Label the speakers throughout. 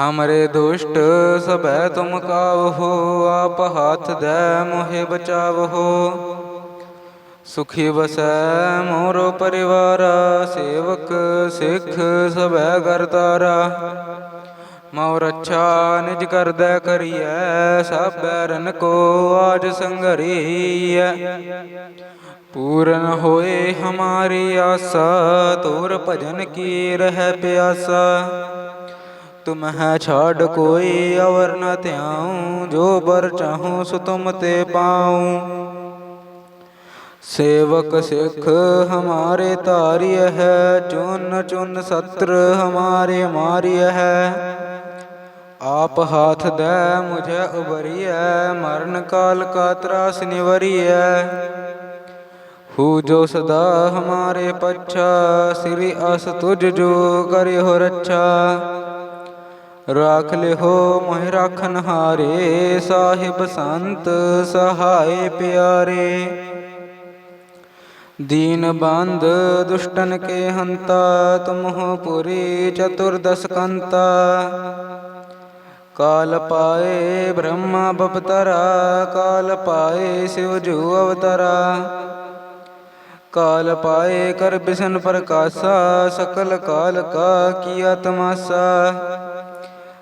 Speaker 1: ਹਮਰੇ ਦੁਸ਼ਟ ਸਭੈ ਤੁਮ ਕਾਵਹੋ ਆਪ ਹਾਥ ਦੇ ਮੋਹਿ ਬਚਾਵਹੋ ਸੁਖੀ ਵਸੈ ਮੋਰੋ ਪਰਿਵਾਰ ਸੇਵਕ ਸਿੱਖ ਸਭੈ ਕਰਤਾਰਾ ਮਉ ਰੱਛਾ ਨਿਜ ਕਰਦੈ ਕਰੀਐ ਸਭ ਰਨ ਕੋ ਆਜ ਸੰਗਰੀਐ ਪੂਰਨ ਹੋਏ ਹਮਾਰੀ ਆਸਾ ਤੋਰ ਭਜਨ ਕੀ ਰਹਿ ਪਿਆਸਾ ਤੁਮ ਹੈ ਛਾੜ ਕੋਈ ਅਵਰ ਨ ਧਿਆਉ, ਜੋ ਬਰ ਚਾਹੂੰ ਸੋ ਤੁਮ ਤੇ ਪਾਉ। ਸੇਵਕ ਸਿੱਖ ਹਮਾਰੇ ਤਾਰਿਯ ਹੈ, ਚੁਨ ਚੁਨ ਸਤਰ ਹਮਾਰੇ ਮਾਰਿਯ ਹੈ। ਆਪ ਹਾਥ ਦੇ ਮੁਝੇ ਉਬਰੀਐ ਮਰਨ ਕਾਲ ਕਾ ਤਰਾਸ ਨਿਵਰੀਐ। ਹੂ ਜੋ ਸਦਾ ਹਮਾਰੇ ਪੱਛਾ, ਸ੍ਰੀ ਅਸ ਤੁਜ ਜੋ ਕਰਿਓ ਰੱਛਾ। ਰਾਖ ਲਿਹੋ ਮੋਹਿ ਰਾਖਨ ਹਾਰੇ, ਸਾਹਿਬ ਸੰਤ ਸਹਾਏ ਪਿਆਰੇ। ਦੀਨ ਬੰਦ ਦੁਸ਼ਟਨ ਕੇ ਹੰਤਾ, ਤੁਮਹੁ ਪੁਰੀ ਚਤੁਰਦਸ ਕੰਤਾ। ਕਾਲ ਪਾਏ ਬ੍ਰਹਮਾ ਬਪਤਰਾ, ਕਾਲ ਪਾਏ ਸਿਵ ਜੂ ਅਵਤਰਾ। ਕਾਲ ਪਾਏ ਕਰ ਬਿਸ਼ਨ ਪ੍ਰਕਾਸ਼ਾ, ਸਕਲ ਕਾਲ ਕਾ ਕੀਆ ਤਮਾਸਾ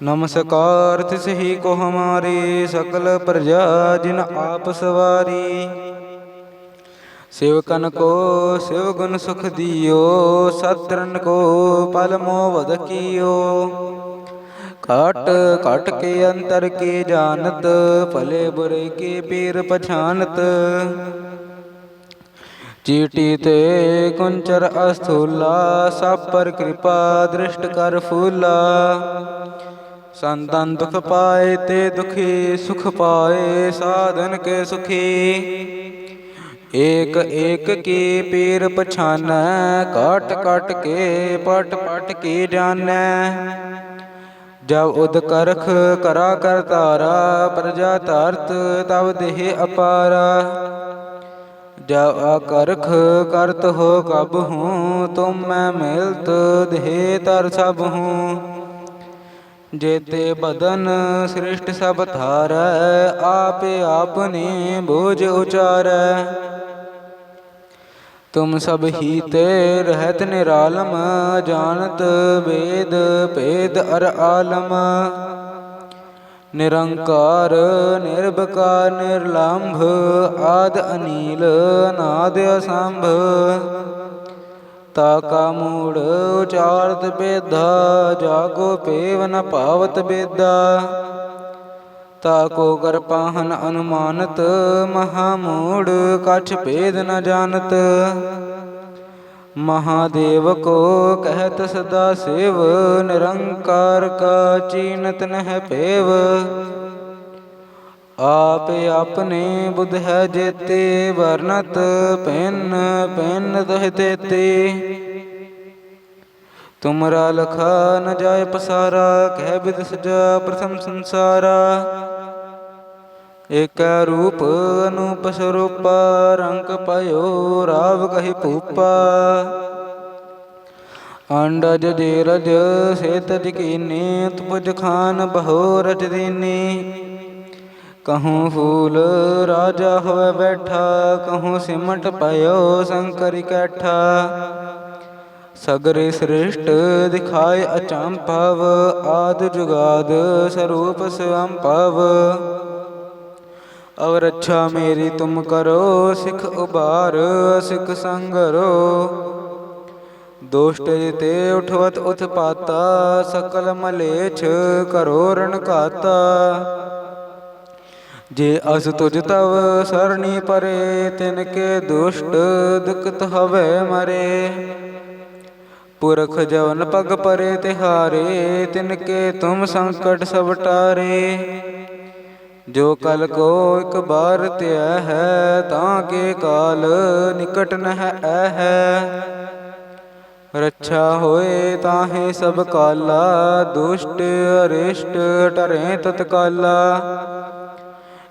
Speaker 1: ਨਮਸਕਾਰ, ਤਿਸ ਹੀ ਕੋ ਹਮਾਰੀ ਸਕਲ ਪ੍ਰਜਾ ਜਿਨ ਆਪ ਸਵਾਰੀ। ਸੇਵਕਨ ਕੋ, ਸਿਵ ਗੁਣ ਸੁਖ ਦਿਓ ਸਤਰਨ ਕੋ ਪਲ ਮੋ ਵਦ ਕੀਓ। ਘਟ ਘਟ ਕੇ ਅੰਤਰ ਕੇ ਜਾਣਤ, ਭਲੇ ਬੁਰੇ ਕੇ ਪੀਰ ਪਛਾਨਤ ਚੀਟੀ ਤੇ ਕੁੰਚਰ ਅਸਥੂਲਾ ਸਭ ਪਰ ਕਿਰਪਾ ਦ੍ਰਿਸ਼ਟ ਕਰ ਫੂਲਾ। ਸੰਤਨ ਦੁਖ ਪਾਏ ਤੇ ਦੁਖੀ ਸੁਖ ਪਾਏ, ਸਾਧਨ ਕੇ ਸੁਖੀ। ਏਕ ਏਕ ਕੀ ਪੀਰ ਪਛਾਨੈ ਕਟ ਕਟ ਕੇ ਪਟ ਪਟ ਕੀ ਜਾਣੈ। ਜਬ ਉਦ ਕਰਖ ਕਰਾ ਕਰ ਤਾਰਾ ਪ੍ਰਜਾ ਤਰਤ ਤਬ ਦੇਹ ਅਪਾਰਾ। ਜਬ ਅਕਰਖ ਕਰਤ ਹੋ ਕਬ ਹੂੰ, ਤੁਮ ਮੈਂ ਮਿਲਤ ਦੇਹ ਤਰ ਸਭ ਹੂੰ। ਜੇਤੇ ਬਦਨ ਸ੍ਰਿਸ਼ਟ ਸਭ ਧਾਰੈ, ਆਪੇ ਆਪਨੇ ਬੋਝ ਉਚਾਰੈ। ਤੁਮ ਸਭ ਹੀ ਤੇ ਰਹਿਤ ਨਿਰਾਲਮ, ਜਾਣਤ ਵੇਦ ਭੇਦ ਅਰ ਆਲਮ। ਨਿਰੰਕਾਰ ਨਿਰਭਕਾਰ ਨਿਰਲੰਭ, ਆਦ ਅਨੀਲ ਅਨਾਦ ਅਸੰਭ। ਤਾ ਕਾ ਮੂੜ, ਉਚਾਰਤ ਬੇਦਾ, ਜਾਗੋ ਪੇਵ ਨ ਭਾਵਤ ਬੇਦਾ। ਤਾ ਕੋ ਪਾਹਨ ਅਨੁਮਾਨਤ, ਮਹਾ ਮੂੜ, ਕਛ ਭੇਦ ਨ ਜਾਣਤ। ਮਹਾਦੇਵ ਕੋ ਕਹਿਤ ਸਦਾ ਸਿਵ, ਨਿਰੰਕਾਰ ਕਾ ਚੀਨਤ ਨਹਿ ਭੇਵ ਆਪੇ ਆਪਣੇ ਬੁੱਧ ਹੈ ਜੇਤੇ, ਵਰਨਤ ਪੈਨ ਪੈਨ ਦਹਿ ਤੇਤੇ। ਤੁਮਰਾ ਲਖਾ ਨ ਜਾਏ ਪਸਾਰਾ, ਕਹਿ ਬਿਦ ਸਜਾ ਪ੍ਰਥਮ ਸੰਸਾਰਾ। ਏਕ ਰੂਪ ਅਨੂਪ ਸਰੂਪ, ਰੰਗ ਪਇਓ ਰਾਵ ਕਹੀ ਭੂਪਾ। ਅੰਡਜ ਦੇ ਰਜ ਸੇਤ ਜਕੀਨੇ ਤੁਪਜ ਖਾਨ ਬਹੋ ਰਚ ਦੀਨੀ। ਕਹੂੰ ਫੂਲ ਰਾਜਾ ਹੋਵੇ ਬੈਠਾ ਕਹੂੰ ਸਿਮਟ ਪਇਓ ਸ਼ੰਕਰ ਕੈਠਾ ਸਗਰੇ ਸ੍ਰਿਸ਼ਟ ਦਿਖਾਏ ਅਚੰਭਵ ਆਦ ਜੁਗਾਦ ਸਰੂਪ ਸਵੰਭਵ ਅਵ ਰੱਛਾ ਮੇਰੀ ਤੁਮ ਕਰੋ ਸਿਖ ਉਬਾਰ ਸਿਖ ਸੰਗਰੋ ਦੁਸ਼ਟ ਜਿਤੇ ਉਠਵਤ ਉਤਪਾਤਾ ਸਕਲ ਮਲੇਛ ਕਰੋ ਰਣਕਾਤਾ ਜੇ ਅਸ ਤੁਜ ਤਵ ਸਰਣੀ ਪਰੇ, ਤਿਨ ਕੇ ਦੁਸ਼ਟ ਦੁਖਤ ਹਵੇ ਮਰੇ। ਪੁਰਖ ਜਵਨ ਪਗ ਪਰੇ ਤਿਹਾਰੇ, ਤਿਨ ਕੇ ਤੁਮ ਸੰਕਟ ਸਭ ਟਾਰੇ। ਜੋ ਕਲ ਕੋ ਇਕ ਬਾਰ ਧਿਆ ਹੈ, ਤਾਂ ਕੇ ਕਾਲ ਨਿਕਟ ਨਹ ਹੈ। ਰੱਛਾ ਹੋਏ ਤਾਹੇ ਸਭ ਕਾਲਾ, ਦੁਸ਼ਟ ਅਰਿਸ਼ਟ ਟਰੇ ਤਤਕਾਲਾ।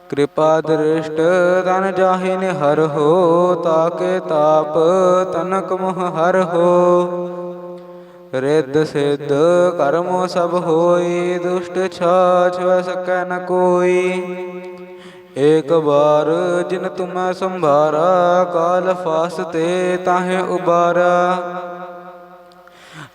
Speaker 1: ਕਿਰਪਾ ਦ੍ਰਿਸ਼ਟ ਤਨ ਜਾਹੇ ਨੇ ਹਰ ਹੋ, ਤਾਕੇ ਤਾਪ ਤਨਕ ਮੋਹ ਹਰ ਹੋ। ਰਿੱਧ ਸਿੱਧ ਕਰਮੋ ਸਭ ਹੋਈ, ਦੁਸ਼ਟ ਛਾਛ ਵੈ ਸਕੈ ਨ ਕੋਈ। ਏਕ ਬਾਰ ਜਿਨ ਤੁਮੈ ਸੰਭਾਰਾ, ਕਾਲ ਫਾਸ ਤੇ ਤਾਹੇ ਉਬਾਰਾ।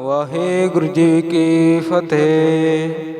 Speaker 1: ਵਾਹਿਗੁਰੂ ਜੀ ਕੀ ਫਤਿਹ।